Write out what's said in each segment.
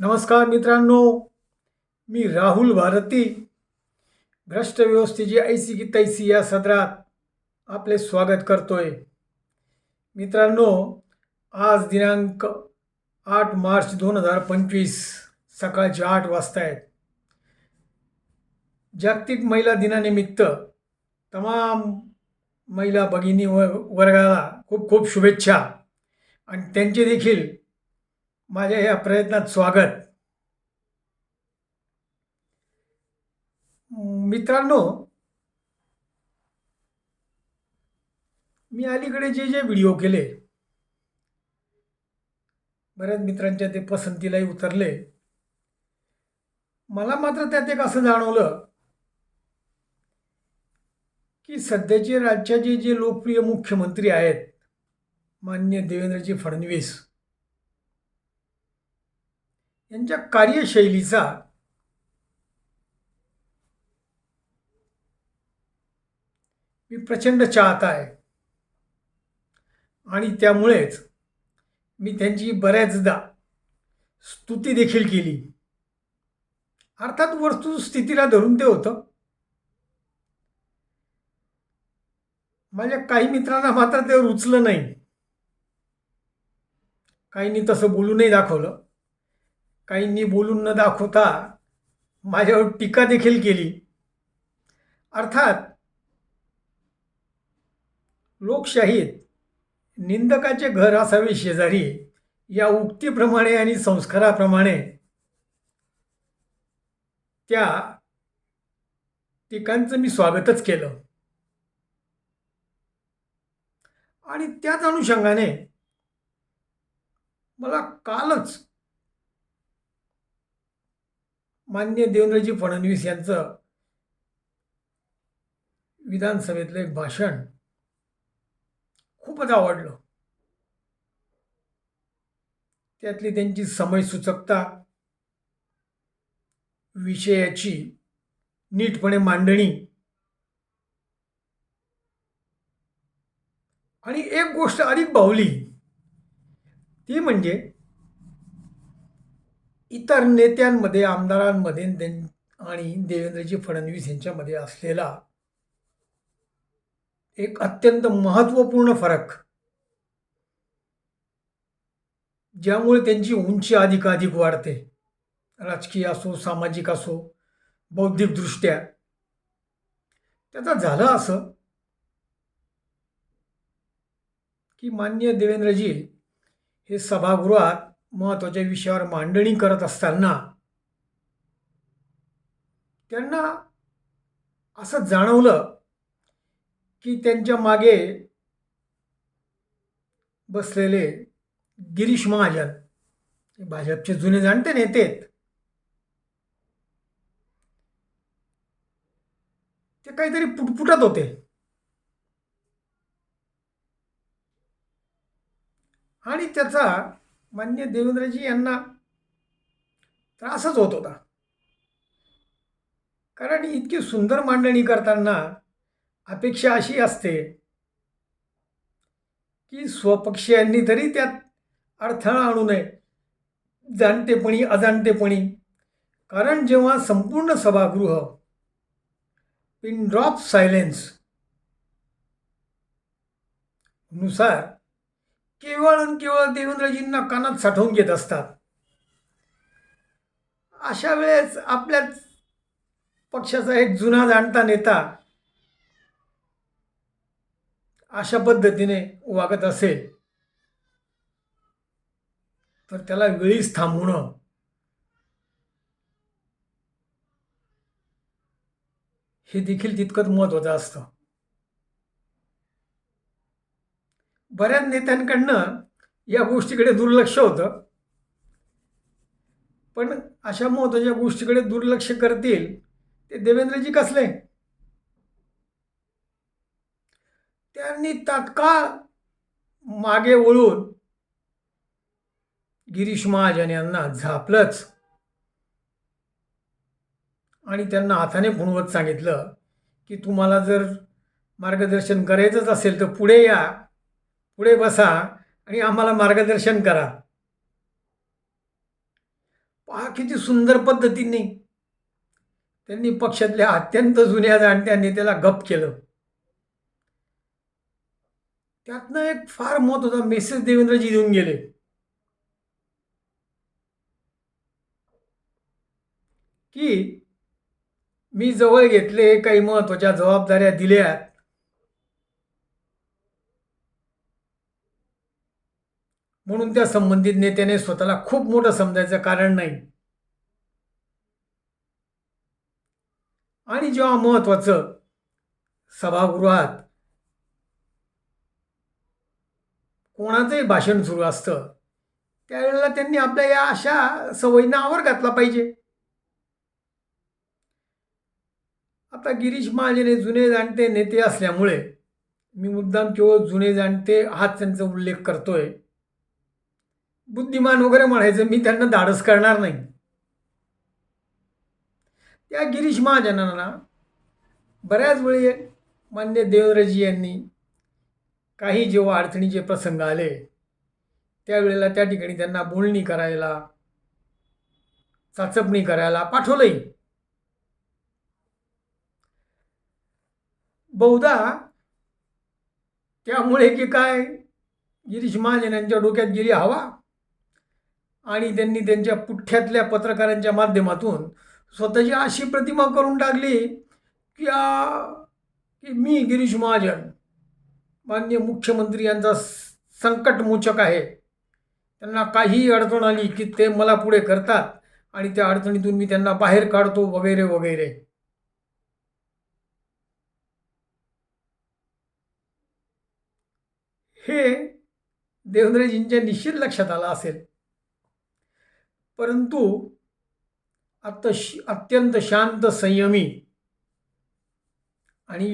नमस्कार मित्रांनो मी राहुल भारती भ्रष्ट व्यवस्थेची ऐसी की तैसी या सदरात आपले स्वागत करतोय. मित्रांनो आज दिनांक आठ मार्च दोन हजार पंचवीस सकाळचे आठ वाजता आहेत जागतिक महिला दिनानिमित्त तमाम महिला भगिनी व वर्गाला खूप खूप शुभेच्छा. आणि त्यांचे देखील माझ्या या प्रयत्नात स्वागत. मित्रांनो मी अलीकडे जे जे व्हिडिओ केले बऱ्याच मित्रांच्या ते पसंतीलाही उतरले. मला मात्र त्यात एक असं जाणवलं की सध्याचे राज्याचे जे लोकप्रिय मुख्यमंत्री आहेत मान्य देवेंद्रजी फडणवीस यांच्या कार्यशैलीचा मी प्रचंड चाहता आहे. आणि त्यामुळेच मी त्यांची बऱ्याचदा स्तुती देखील केली. अर्थात वस्तुस्थितीला धरून ते होतं. माझ्या काही मित्रांना मात्र ते रुचलं नाही. काहींनी तसं बोलूनही दाखवलं. काहींनी बोलून न दाखवता माझ्यावर टीका देखील केली. अर्थात लोकशाहीत निंदकाचे घर असावे शेजारी या उक्तीप्रमाणे आणि संस्काराप्रमाणे त्या टीकांचं मी स्वागतच केलं. आणि त्याच अनुषंगाने मला कालच मान्य देवेंद्रजी फडणवीस यांचं विधानसभेतलं एक भाषण खूपच आवडलं. त्यातली त्यांची समयसूचकता विषयाची नीटपणे मांडणी आणि एक गोष्ट अधिक बावली ती म्हणजे इतर नेत्यांमध्ये आमदारांमध्ये आणि देवेंद्रजी फडणवीस यांच्यामध्ये असलेला एक अत्यंत महत्त्वपूर्ण फरक ज्यामुळे त्यांची उंची अधिकाधिक वाढते. राजकीय असो सामाजिक असो बौद्धिकदृष्ट्या. त्याचा झालं असं की मान्य देवेंद्रजी हे सभागृहात महत्त्वाच्या विषयावर मांडणी करत असताना त्यांना असं जाणवलं की त्यांच्या मागे बसलेले गिरीश महाजन हे भाजपचे जुने जाणते नेते ते काहीतरी पुटपुटत होते. आणि त्याचा मान्य देवेंद्रजी यांना त्रासच होत होता. कारण इतकी सुंदर मांडणी करताना अपेक्षा अशी असते की स्वपक्षीयांनी तरी त्यात अडथळा आणू नये जाणतेपणी अजाणतेपणी. कारण जेव्हा संपूर्ण सभागृह पिन ड्रॉप सायलेन्सनुसार केवळ आणि केवळ देवेंद्रजींना कानात साठवून घेत असतात. अशा वेळेस आपल्याच पक्षाचा एक जुना जाणता नेता अशा पद्धतीने वागत असेल तर त्याला वेळीच थांबवणं हे देखील तितकंच महत्त्वाचं असतं. बऱ्याच नेत्यांकडनं या गोष्टीकडे दुर्लक्ष होतं. पण अशा महत्त्वाच्या गोष्टीकडे दुर्लक्ष करतील ते देवेंद्रजी कसले? त्यांनी तात्काळ मागे वळून गिरीश महाजन यांना झापलंच. आणि त्यांना हाताने फुणवत सांगितलं की तुम्हाला जर मार्गदर्शन करायचंच असेल तर पुढे या. पुढे बसा आणि आम्हाला मार्गदर्शन करा. पहा किती सुंदर पद्धतीने त्यांनी पक्षातल्या अत्यंत जुन्या जाणत्या नेत्याला गप केलं. त्यातनं एक फार महत्त्वाचा मेसेज देवेंद्रजी देऊन गेले. की मी जवळ घेतले काही महत्त्वाच्या जबाबदाऱ्या दिल्या म्हणून त्या संबंधित नेत्याने स्वतःला खूप मोठं समजायचं कारण नाही. आणि जेव्हा महत्वाचं सभागृहात कोणाचंही भाषण सुरू असतं त्यावेळेला त्यांनी आपल्या या अशा सवयींना आवर घातला पाहिजे. आता गिरीश महाजने जुने जाणते नेते असल्यामुळे मी मुद्दाम केवळ जुने जाणते हाच त्यांचा उल्लेख करतोय. बुद्धिमान वगैरे म्हणायचं मी त्यांना धाडस करणार नाही. त्या गिरीश महाजनांना बऱ्याच वेळी मान्य देवेंद्रजी यांनी काही जेव्हा अडचणीचे प्रसंग आले त्यावेळेला त्या ठिकाणी त्यांना बोलणी करायला चाचपणी करायला पाठवलंही बहुधा त्यामुळे की काय गिरीश महाजन यांच्या डोक्यात गेली हवा. आणि त्यांनी त्यांच्या पुठ्ठ्यातल्या पत्रकारांच्या माध्यमातून स्वतःची अशी प्रतिमा करून टाकली की आ, की मी गिरीश महाजन मान्य मुख्यमंत्री यांचा संकटमोचक आहे. त्यांना काही अडचण आली की ते मला पुढे करतात आणि त्या अडचणीतून मी त्यांना बाहेर काढतो वगैरे वगैरे. हे देवेंद्रजींच्या निश्चित लक्षात आलं असेल. परंतु आता अत्यंत शांत संयमी आणि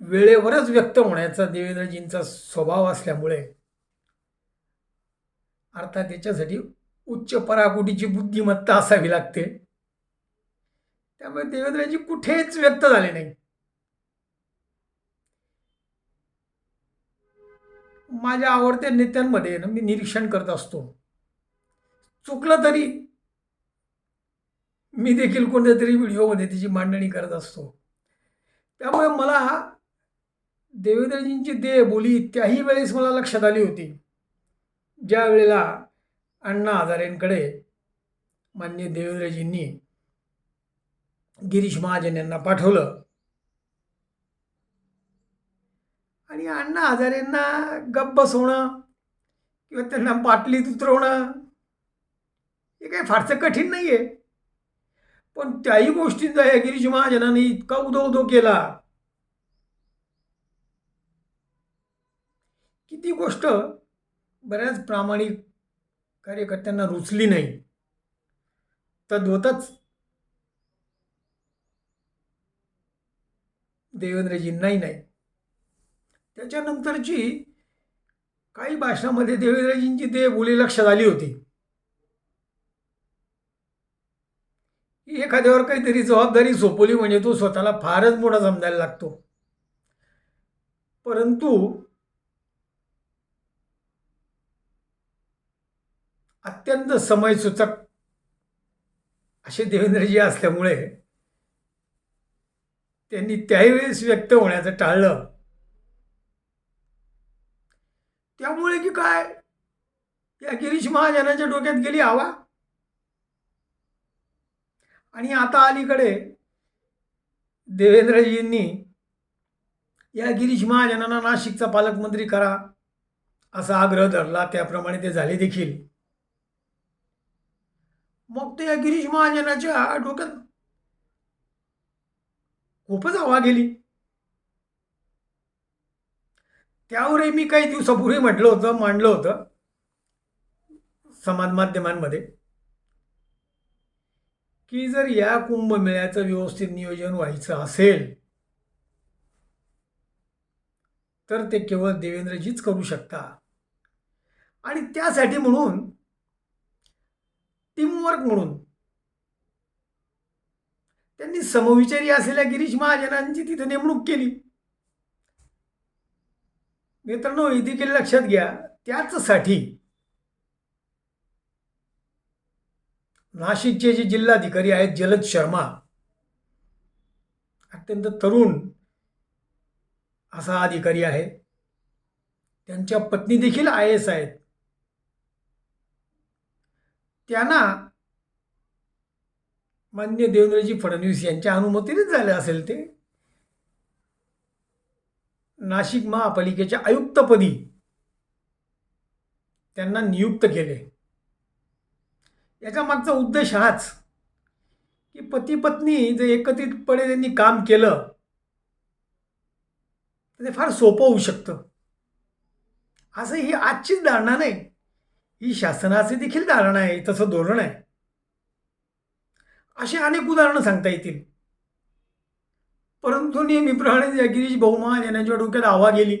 वेळेवरच व्यक्त होण्याचा देवेंद्रजींचा स्वभाव असल्यामुळे अर्थात त्याच्यासाठी उच्च पराकोटीची बुद्धिमत्ता असावी लागते. त्यामुळे देवेंद्रजी कुठेच व्यक्त झाले नाही. माझ्या आवडत्या नेत्यांमध्ये ना मी निरीक्षण करत असतो. चुकलं तरी मी देखील कोणत्या तरी व्हिडिओमध्ये त्याची मांडणी करत असतो. त्यामुळे मला देवेंद्रजींची देह बोली त्याही वेळेस मला लक्षात आली होती ज्या वेळेला अण्णा हजारेंकडे मान्य देवेंद्रजींनी गिरीश महाजन यांना पाठवलं. आणि अण्णा हजारेंना गप्प बसवणं किंवा त्यांना बाटलीत उतरवणं हे काही फारसं कठीण नाही आहे पण त्याही गोष्टींचा या गिरीश महाजनाने इतका उदो उदो केला. की ती गोष्ट बऱ्याच प्रामाणिक कार्यकर्त्यांना रुचली नाही. तद्वतच देवेंद्रजींनाही नाही. त्याच्यानंतरची काही भाषणामध्ये देवेंद्रजींची ते बोली लक्षात आली होती. एखाद्यावर काहीतरी जबाबदारी सोपवली म्हणजे तो स्वतःला फारच मोठा समजायला लागतो. परंतु अत्यंत समयसूचक असे देवेंद्रजी असल्यामुळे त्यांनी त्याही वेळेस व्यक्त होण्याचं टाळलं. त्यामुळे की काय? या गिरीश महाजनाच्या डोक्यात गेली हवा? आणि आता अलीकडे देवेंद्रजींनी या गिरीश महाजनांना नाशिकचा पालकमंत्री करा असा आग्रह धरला. त्याप्रमाणे ते झाले देखील. मग ते या गिरीश महाजनाच्या डोक्यात खूपच हवा गेली. त्यावरही मी काही दिवसापूर्वी म्हटलं होतं मांडलं होतं समाज माध्यमांमध्ये. की जर या कुंभमेळ्याचं व्यवस्थित नियोजन व्हायचं असेल तर ते केवळ देवेंद्रजीच करू शकता आणि त्यासाठी म्हणून टीमवर्क म्हणून त्यांनी समविचारी असलेल्या गिरीश महाजनांची तिथे नेमणूक केली. मित्रांनो इथे केले लक्षात घ्या त्याचसाठी नाशिकचे जे जिल्हाधिकारी आहेत जलद शर्मा अत्यंत तरुण असा अधिकारी आहे. त्यांच्या पत्नी देखील आय एस आहेत. त्यांना मान्य देवेंद्रजी फडणवीस यांच्या अनुमतीनेच झालं असेल ते. नाशिक महापालिकेच्या आयुक्तपदी त्यांना नियुक्त केले. याच्या मागचा उद्देश हाच की पती पत्नी जर एकत्रितपणे त्यांनी काम केलं तर ते फार सोपं होऊ शकतं. असं ही आजचीच धारणा नाही. ही शासनाची देखील धारणा आहे तसं धोरण आहे. अशी अनेक उदाहरणं सांगता येतील. परंतु नेहमीप्रमाणे या गिरीश बहुमान यांच्या डोक्यात आवा गेली.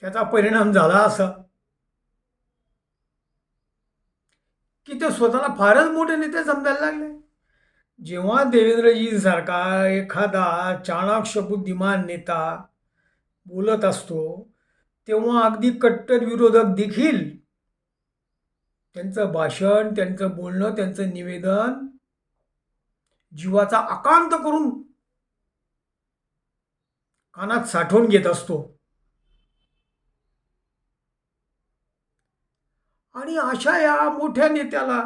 त्याचा परिणाम झाला असा. की ते स्वतःला फारच मोठे नेते समजायला लागले. जेव्हा देवेंद्रजींसारखा एखादा चाणाक्ष बुद्धिमान नेता बोलत असतो तेव्हा अगदी कट्टर विरोधक देखील त्यांचं भाषण त्यांचं बोलणं त्यांचं निवेदन जीवाचा आकांत करून कानात साठवून घेत असतो. आणि अशा या मोठ्या नेत्याला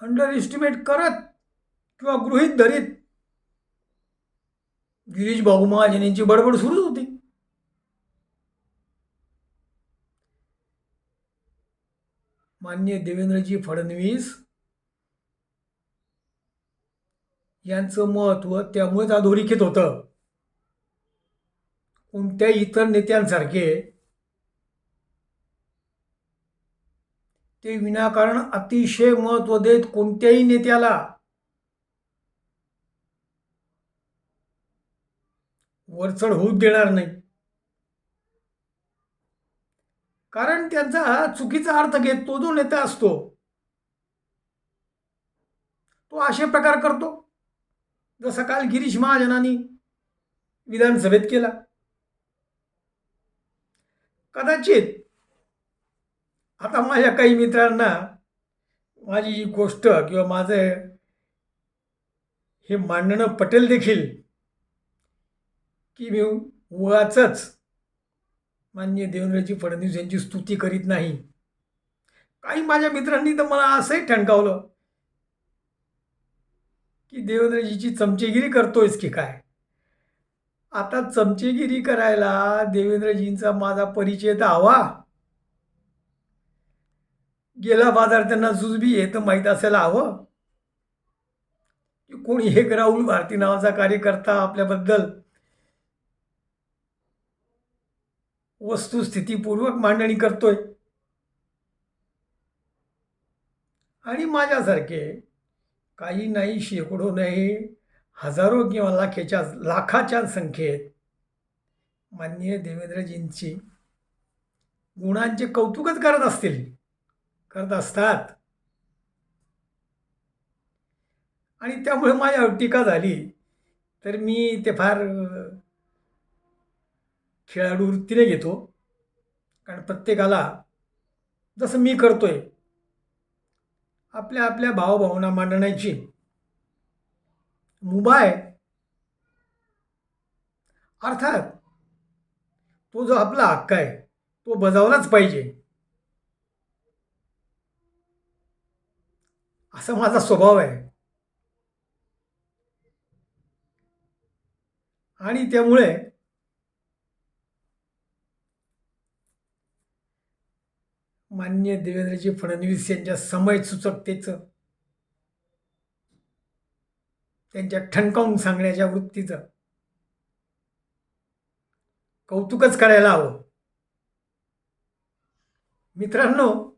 अंडर एस्टिमेट करत किंवा गृहित धरीत गिरीश भाऊ महाजन यांची बडबड सुरूच होती. मान्य देवेंद्रजी फडणवीस यांचं महत्त्व त्यामुळेच अधोरेखित होतं. कोणत्या इतर नेत्यांसारखे ते विनाकारण अतिशय महत्त्व देत कोणत्याही नेत्याला. वरचढ होऊ देणार नाही. कारण त्यांचा चुकीचा अर्थ घेत तो जो नेता असतो तो असे प्रकार करतो. जसा काल गिरीश महाजनांनी विधानसभेत केला. कदाचित आता माझ्या काही मित्रांना माझी ही गोष्ट किंवा माझं हे मांडणं पटेल देखील की मी उगाचच मान्य देवेंद्रजी फडणवीस यांची स्तुती करीत नाही. काही माझ्या मित्रांनी तर मला असंही ठणकावलं की देवेंद्रजीची चमचेगिरी करतोयस की काय? आता चमचेगिरी करायला देवेंद्रजींचा माझा परिचय तर हवा. गेला बाजार त्यांना जुजबी हे तर माहीत असायला हवं की कोणी एक राहुल भारती नावाचा कार्यकर्ता आपल्याबद्दल वस्तुस्थितीपूर्वक मांडणी करतोय. आणि माझ्यासारखे काही नाही शेकडो नाही हजारो किंवा लाखेच्या लाखाच्या संख्येत माननीय देवेंद्रजींची गुणांचे कौतुकच करत असतील. करत असतात. आणि त्यामुळे माझ्यावर टीका झाली. तर मी ते फार खेळाडू वृत्तीने घेतो. कारण प्रत्येकाला जसं मी करतोय आपल्या आपल्या भावभावना मांडण्याची मुभा आहे. अर्थात तो जो आपला हक्क आहे तो बजावलाच पाहिजे. असा माझा स्वभाव आहे. आणि त्यामुळे मान्य देवेंद्रजी फडणवीस यांच्या समय सुचकतेचं त्यांच्या ठणकावून सांगण्याच्या वृत्तीचं कौतुकच करायला हवं. मित्रांनो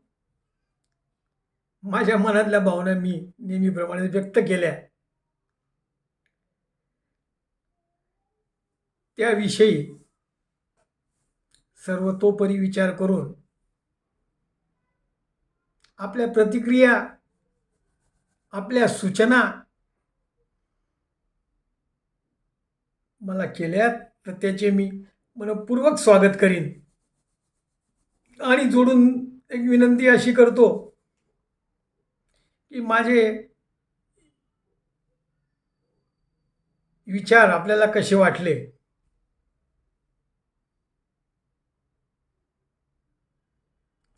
माझ्या मनातल्या भावना मी नेहमीप्रमाणे व्यक्त केल्या. त्याविषयी सर्वतोपरी विचार करून आपल्या प्रतिक्रिया आपल्या सूचना मला केल्यात तर त्याचे मी मनपूर्वक स्वागत करीन. आणि जोडून एक विनंती अशी करतो की माझे विचार आपल्याला कसे वाटले?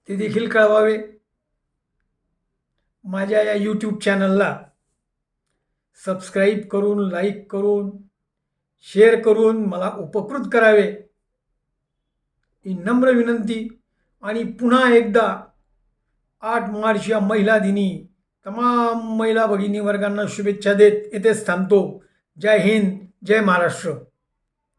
ते देखील कळवावे. माझ्या या यूट्यूब चॅनलला सबस्क्राईब करून लाईक करून शेअर करून मला उपकृत करावे. ही नम्र विनंती. आणि पुन्हा एकदा आठ मार्च या महिला दिनी तमाम महिला भगिनी वर्गांना शुभेच्छा देत येथेच थांबतो. जय हिंद जय महाराष्ट्र.